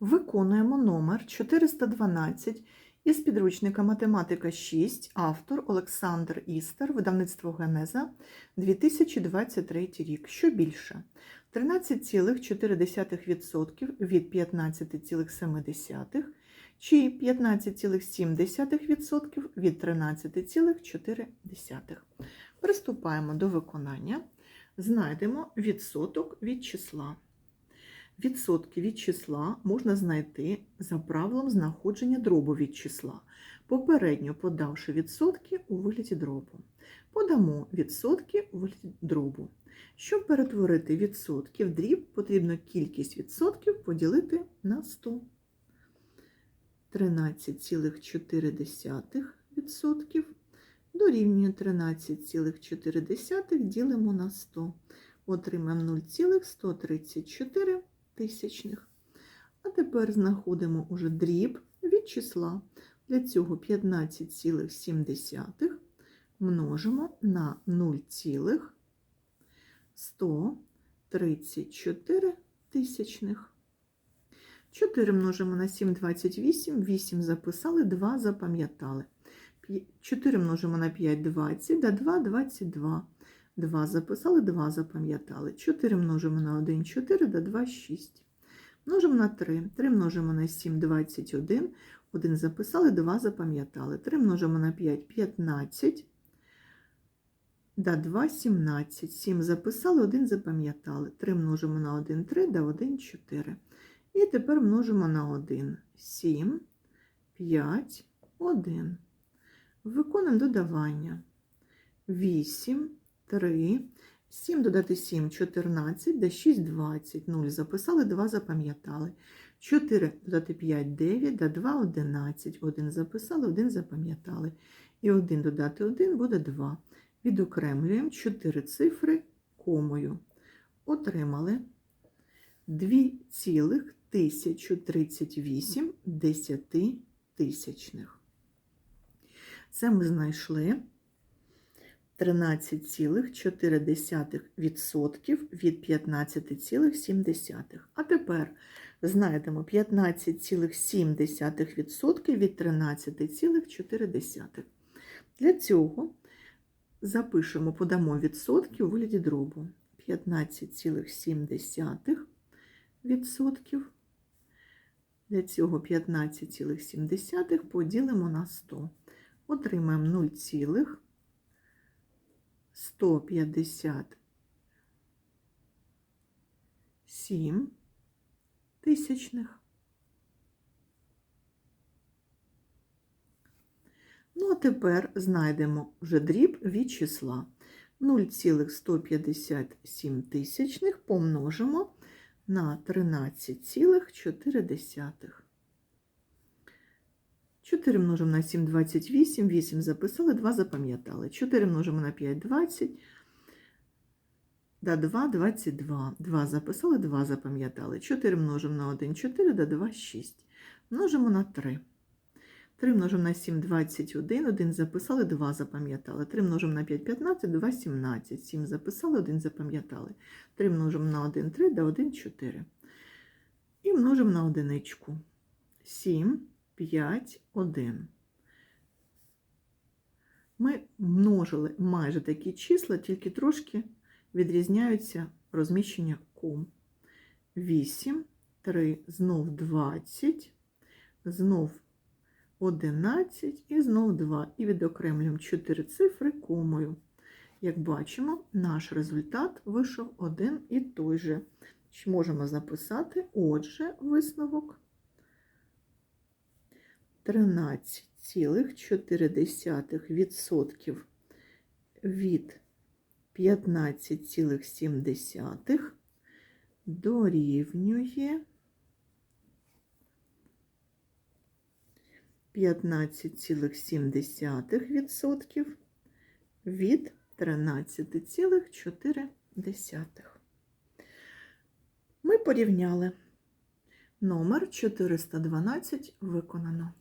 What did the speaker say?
Виконуємо номер 412 із підручника Математика 6, автор Олександр Істер, видавництво Генеза, 2023 рік. Що більше? 13,4% від 15,7% чи 15,7% від 13,4. Приступаємо до виконання. Знайдемо відсоток від числа. Відсотки від числа можна знайти за правилом знаходження дробу від числа, попередньо подавши відсотки у вигляді дробу. Подамо відсотки у вигляді дробу. Щоб перетворити відсотки в дріб, потрібно кількість відсотків поділити на 100. 13,4% дорівнює 13,4 ділимо на 100. Отримаємо 0,134 тисячних. А тепер знаходимо уже дріб від числа. Для цього 15,7 множимо на 0,134 тисячних. 4 множимо на 7, 28, 8 записали, 2 запам'ятали. 4 множимо на 5, 20, да 2, 22. 2 записали, 2 запам'ятали. 4 множимо на 1, 4, да 2, 6. Множимо на 3. 3 множимо на 7, 21. 1 записали, 2 запам'ятали. 3 множимо на 5, 15. Да 2, 17. 7 записали, 1 запам'ятали. 3 множимо на 1, 3, да 1, 4. І тепер множимо на 1. 7, 5, 1. Виконуємо додавання. 8, 3, 7 додати 7, 14, да 6, 20, 0 записали, 2 запам'ятали. 4 додати 5, 9, да 2, 11, 1 записали, 1 запам'ятали. І 1 додати 1 буде 2. Відокремлюємо 4 цифри комою. Отримали 2,1038 десятитисячних. Це ми знайшли 13,4% від 15,7. А тепер знайдемо 15,7% від 13,4. Для цього запишемо, подамо відсотки у вигляді дробу. 15,7%. Для цього 15,7 поділимо на 100. Отримаємо 0,157 тисячних. Ну, а тепер знайдемо вже дріб від числа. 0,157 тисячних помножимо на 13,4. 4 множимо на 7, 28, 8 записали, 2 запам'ятали. 4 множимо на 5, 20, да 2, 22. 2 записали, 2 запам'ятали. 4 множимо на 1, 4, да 2, 6. Множимо на 3. 3 множимо на 7, 21, 1 записали, 2 запам'ятали. 3 множимо на 5, 15, 2, 17. 7 записали, 1 запам'ятали. 3 множимо на 1, 3, да 1, 4. І множимо на одиничку. 7, 5, 1. Ми множили майже такі числа, тільки трошки відрізняються розміщення ком. 8, 3, знов 20, знов 11 і знов 2. І відокремлюємо 4 цифри комою. Як бачимо, наш результат вийшов один і той же. Можемо записати, отже, висновок 13,4% від 15,7 дорівнює 15,7% від 13,4. Ми порівняли. Номер 412 виконано.